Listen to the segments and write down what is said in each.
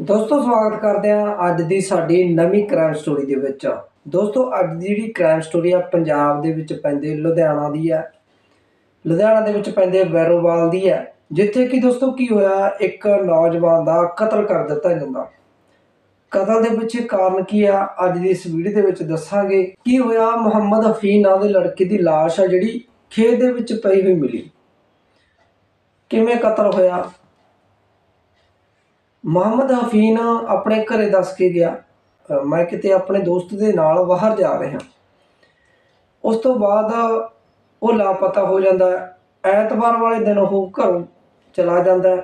ਦੋਸਤੋ, ਸਵਾਗਤ ਕਰਦੇ ਹਾਂ ਅੱਜ ਦੀ ਸਾਡੀ ਨਵੀਂ ਕ੍ਰਾਈਮ ਸਟੋਰੀ ਦੇ ਵਿੱਚ। ਦੋਸਤੋ, ਅੱਜ ਦੀ ਜਿਹੜੀ ਕ੍ਰਾਈਮ ਸਟੋਰੀ ਆ, ਪੰਜਾਬ ਦੇ ਵਿੱਚ ਪੈਂਦੇ, ਲੁਧਿਆਣਾ ਦੀ ਹੈ ਲੁਧਿਆਣਾ ਦੇ ਵਿੱਚ ਪੈਂਦੇ ਵੈਰੋਵਾਲ ਦੀ ਹੈ ਜਿੱਥੇ ਕਿ ਦੋਸਤੋ ਕੀ ਹੋਇਆ, ਇੱਕ ਨੌਜਵਾਨ ਦਾ ਕਤਲ ਕਰ ਦਿੱਤਾ ਜਾਂਦਾ। ਕਤਲ ਦੇ ਪਿੱਛੇ ਕਾਰਨ ਕੀ ਆ, ਅੱਜ ਦੀ ਇਸ ਵੀਡੀਓ ਦੇ ਵਿੱਚ ਦੱਸਾਂਗੇ। ਕੀ ਹੋਇਆ, ਮੁਹੰਮਦ ਹਫੀਨ ਨਾਂ ਦੇ ਲੜਕੇ ਦੀ ਲਾਸ਼ ਆ ਜਿਹੜੀ ਖੇਤ ਦੇ ਵਿੱਚ ਪਈ ਹੋਈ ਮਿਲੀ। ਕਿਵੇਂ ਕਤਲ ਹੋਇਆ? ਮੁਹੰਮਦ ਹਫੀਨ ਆਪਣੇ ਘਰੇ ਦੱਸ ਕੇ ਗਿਆ ਮੈਂ ਕਿਤੇ ਆਪਣੇ ਦੋਸਤ ਦੇ ਨਾਲ ਬਾਹਰ ਜਾ ਰਿਹਾ। ਉਸ ਤੋਂ ਬਾਅਦ ਉਹ ਲਾਪਤਾ ਹੋ ਜਾਂਦਾ ਐਤਵਾਰ ਵਾਲੇ ਦਿਨ ਉਹ ਘਰੋਂ ਚਲਾ ਜਾਂਦਾ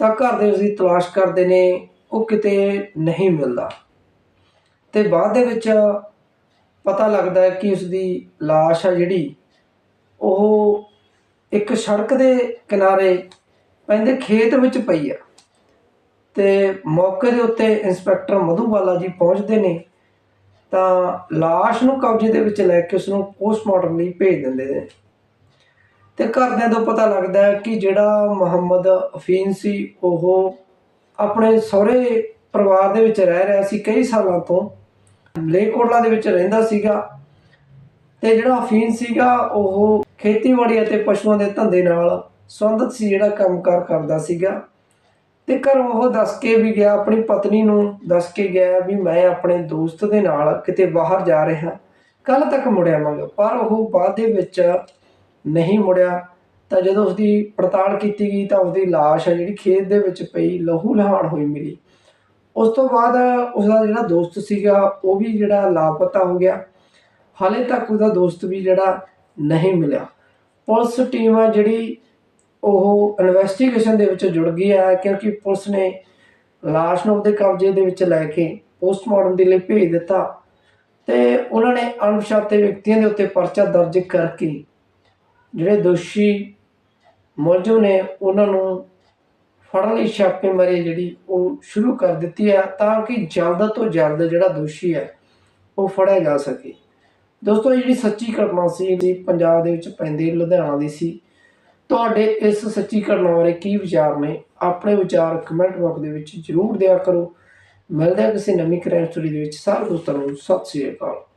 ਤਾਂ ਘਰ ਦੇ ਉਸਦੀ ਤਲਾਸ਼ ਕਰਦੇ ਨੇ, ਉਹ ਕਿਤੇ ਨਹੀਂ ਮਿਲਦਾ। ਤੇ ਬਾਅਦ ਦੇ ਵਿੱਚ ਪਤਾ ਲੱਗਦਾ ਹੈ ਕਿ ਉਸਦੀ ਲਾਸ਼ ਆ ਜਿਹੜੀ, ਉਹ ਇੱਕ ਸੜਕ ਦੇ ਕਿਨਾਰੇ ਪੈਂਦੇ ਖੇਤ ਵਿੱਚ ਪਈ ਆ ਤੇ ਮੌਕੇ ਦੇ ਉੱਤੇ ਇੰਸਪੈਕਟਰ ਮਧੂਵਾਲਾ ਜੀ ਪਹੁੰਚਦੇ ਨੇ, ਤਾਂ ਲਾਸ਼ ਨੂੰ ਕਬਜ਼ੇ ਦੇ ਵਿੱਚ ਲੈ ਕੇ ਉਸ ਨੂੰ ਪੋਸਟਮਾਰਟਮ ਲਈ ਭੇਜ ਦਿੰਦੇ ਨੇ। ਤੇ ਘਰਦਿਆਂ ਤੋਂ ਪਤਾ ਲੱਗਦਾ ਹੈ ਕਿ ਜਿਹੜਾ ਮੁਹੰਮਦ ਅਫੀਨ ਸੀ, ਉਹ ਆਪਣੇ ਸਹੁਰੇ ਪਰਿਵਾਰ ਦੇ ਵਿੱਚ ਰਹਿ ਰਿਹਾ ਸੀ ਕਈ ਸਾਲਾਂ ਤੋਂ। ਮਲੇਕੋਟਲਾ ਦੇ ਵਿੱਚ ਰਹਿੰਦਾ ਸੀਗਾ ਤੇ ਜਿਹੜਾ ਅਫੀਨ ਸੀਗਾ, ਉਹ ਖੇਤੀਬਾੜੀ ਅਤੇ ਪਸ਼ੂਆਂ ਦੇ ਧੰਦੇ ਨਾਲ ਸੰਬੰਧਿਤ ਸੀ, ਜਿਹੜਾ ਕੰਮਕਾਰ ਕਰਦਾ ਸੀਗਾ। ਤੇ ਘਰੋਂ ਉਹ ਦੱਸ ਕੇ ਵੀ ਗਿਆ, ਆਪਣੀ ਪਤਨੀ ਨੂੰ ਦੱਸ ਕੇ ਗਿਆ ਵੀ ਮੈਂ ਆਪਣੇ ਦੋਸਤ ਦੇ ਨਾਲ ਕਿਤੇ ਬਾਹਰ ਜਾ ਰਿਹਾ। ਕੱਲ ਤੱਕ ਮੁੜਿਆ ਆਵਾਂਗਾ ਪਰ ਉਹ ਬਾਅਦ ਦੇ ਵਿੱਚ ਨਹੀਂ ਮੁੜਿਆ। ਤਾਂ ਜਦੋਂ ਉਸਦੀ ਪੜਤਾਲ ਕੀਤੀ ਗਈ ਤਾਂ ਉਸਦੀ ਲਾਸ਼ ਹੈ ਜਿਹੜੀ ਖੇਤ ਦੇ ਵਿੱਚ ਪਈ, ਲਹੂ ਲਹਾਣ ਹੋਈ ਮਿਲੀ ਉਸ ਤੋਂ ਬਾਅਦ ਉਸਦਾ ਜਿਹੜਾ ਦੋਸਤ ਸੀਗਾ, ਉਹ ਵੀ ਜਿਹੜਾ ਲਾਪਤਾ ਹੋ ਗਿਆ। ਹਾਲੇ ਤੱਕ ਉਹਦਾ ਦੋਸਤ ਵੀ ਜਿਹੜਾ ਨਹੀਂ ਮਿਲਿਆ। ਪੁਲਿਸ ਟੀਮ ਆ ਜਿਹੜੀ ਉਹ ਇਨਵੈਸਟੀਗੇਸ਼ਨ ਦੇ ਵਿੱਚ ਜੁੜ ਗਈ ਹੈ ਕਿਉਂਕਿ ਪੁਲਿਸ ਨੇ ਲਾਸ਼ ਨੂੰ ਉਹਦੇ ਕਬਜ਼ੇ ਦੇ ਵਿੱਚ ਲੈ ਕੇ ਪੋਸਟਮਾਰਟਮ ਦੇ ਲਈ ਭੇਜ ਦਿੱਤਾ ਤੇ ਉਹਨਾਂ ਨੇ ਅਣਪਛਾਤੇ ਵਿਅਕਤੀਆਂ ਦੇ ਉੱਤੇ ਪਰਚਾ ਦਰਜ ਕਰਕੇ ਜਿਹੜੇ ਦੋਸ਼ੀ ਮੁਲਜ਼ਮ ਨੇ ਉਹਨਾਂ ਨੂੰ ਫੜਨ ਲਈ ਛਾਪੇਮਾਰੀ ਜਿਹੜੀ ਉਹ ਸ਼ੁਰੂ ਕਰ ਦਿੱਤੀ ਹੈ ਤਾਂ ਕਿ ਜਲਦ ਤੋਂ ਜਲਦ ਜਿਹੜਾ ਦੋਸ਼ੀ ਹੈ ਉਹ ਫੜਿਆ ਜਾ ਸਕੇ। ਦੋਸਤੋ ਜਿਹੜੀ ਸੱਚੀ ਘਟਨਾ ਸੀ, ਇਹ ਪੰਜਾਬ ਦੇ ਵਿੱਚ ਪੈਂਦੇ ਲੁਧਿਆਣਾ ਦੀ ਸੀ। ਤੁਹਾਡੇ ਇਸ ਸੱਚੀ ਘਟਨਾ ਬਾਰੇ ਕੀ ਵਿਚਾਰ ਨੇ, ਆਪਣੇ ਵਿਚਾਰ ਕਮੈਂਟ ਬਾਕਸ ਦੇ ਵਿੱਚ ਜਰੂਰ ਦਿਆ ਕਰੋ। ਮਿਲਦੇ ਹਾਂ ਕਿਸੇ ਨਵੀਂ ਕ੍ਰਾਈਮ ਸਟੋਰੀ ਦੇ ਵਿੱਚ। ਸਾਰੇ ਦੋਸਤਾਂ ਨੂੰ ਸਤਿ ਸ੍ਰੀ ਅਕਾਲ।